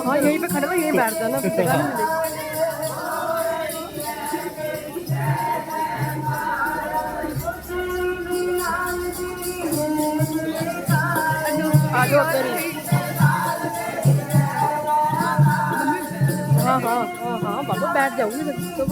हाँ हाँ यहीं पे खड़ा हुआ यहीं बैठ जाना फिर जगह नहीं मिलेगी आ जाओ उधर ही हाँ हाँ हाँ हाँ बाबा बैठ जाऊंगी तो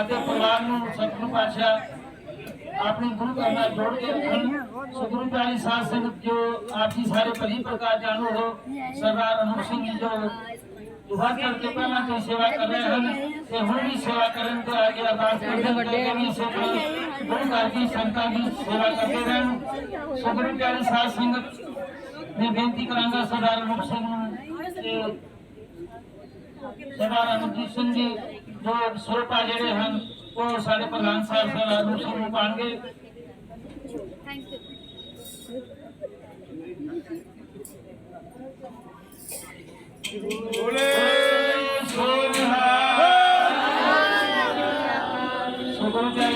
ਅਤੇ ਪਰਿਵਾਰ ਨੂੰ, ਸਤਿਗੁਰੂ ਪਾਤਸ਼ਾਹ, ਆਪਣੇ ਗੁਰੂ ਘਰ ਨਾਲ ਜੋੜ ਕੇ ਰੱਖਣ। ਸਤਿਗੁਰੂ ਪਿਆਰੀ ਸਾਧ ਸੰਗਤ, ਜੋ ਆਪ ਸਾਰੇ ਭਲੀ ਪ੍ਰਕਾਰ ਜਾਣੋ ਹੋ, ਸਰਦਾਰ ਅਨੂਪ ਸਿੰਘ ਜੀ ਜੋ ਦੁਬਾਰਾ ਕਰਕੇ ਪਹਿਲਾਂ ਤੋਂ ਸੇਵਾ ਕਰ ਰਹੇ ਹਨ ਤੇ ਹੁਣ ਵੀ ਸੇਵਾ ਕਰਨ ਤੇ ਆ ਅਰਦਾਸ ਕਰਦੇ ਹਾਂ ਕਿ ਵੀ ਸੇਵਾ ਗੁਰੂ ਘਰ ਦੀ ਸੰਤਾਂ ਦੀ ਸੇਵਾ ਕਰਦੇ ਰਹਿਣ। ਸਤਿਗੁਰੂ ਪਿਆਰੀ ਸਾਧ ਸੰਗਤ ਨੇ ਬੇਨਤੀ ਕਰਾਂਗਾ ਸਰਦਾਰ ਅਨੂਪ ਸਿੰਘ ਨੂੰ ਸਾਡੇ ਪ੍ਰਧਾਨ ਸਾਹਿਬ ਸੇਵਾ ਰਣਜੀਤ ਸਿੰਘ ਥੈਂਕ ਯੂ ਬੋਲੇ ਸੋਨਹਾਰ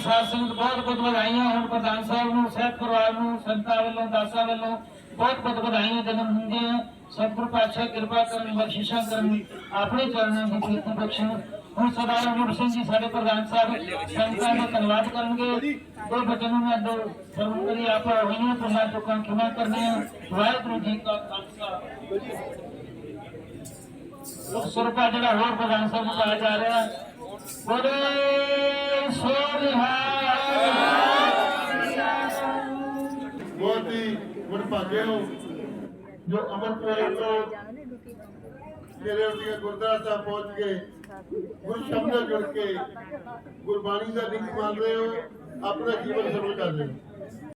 ਸਾਧ ਸੰਗਤ ਬਹੁਤ ਬਹੁਤ ਵਧਾਈਆਂ ਹੁਣ ਪ੍ਰਧਾਨ ਸਾਹਿਬ ਨੂੰ ਸਹਿਤ ਪਰਿਵਾਰ ਨੂੰ ਸੰਤਾਂ ਵੱਲੋਂ ਦਾਸਾਂ ਵੱਲੋਂ ਬਹੁਤ ਬਹੁਤ ਵਧਾਈਆਂ ਜਨਮ ਹੁੰਦੀਆਂ। ਸਤਿਗੁਰੂ ਪਾਤਸ਼ਾਹ ਕਿਰਪਾ ਕਰਨ ਬਖਸ਼ਿਸ਼ਾਂ ਕਰਨ ਆਪਣੇ ਚਰਨਾਂ ਦੀ ਕੀਰਤਨ ਬਖਸ਼ਣ ਹੁਣ ਸਰਦਾਰ ਅਮਰ ਸਿੰਘ ਜੀ ਸਾਡੇ ਪ੍ਰਧਾਨ ਸਾਹਿਬ ਸੰਤਾਂ ਦਾ ਧੰਨਵਾਦ ਕਰਨਗੇ ਦੋ ਬਚਨ ਮੈਂ ਦੋ ਸਰਵ ਕਰੀ ਆਪ ਹੋਈਆਂ ਤੁਮਾਂ ਚੁੱਕਾਂ ਖਿਮਾ ਕਰਨੇ ਵਾਹਿਗੁਰੂ ਜੀ ਕਾ ਖਾਲਸਾ ਸਰਪਾ ਜਿਹੜਾ ਹੋਰ ਪ੍ਰਧਾਨ ਸਾਹਿਬ ਨੂੰ ਪਾਇਆ ਜਾ ਰਿਹਾ ਬੋਲੇ ਸੋਨਿਹਾਰ ਬਹੁਤ ਹੀ ਵਡਭਾਗੇ जो अमन साहब पहुँच के गुरशमदा शब्द के गुरबाणी का दिन मान रहे हो अपना जीवन सफल कर रहे हो।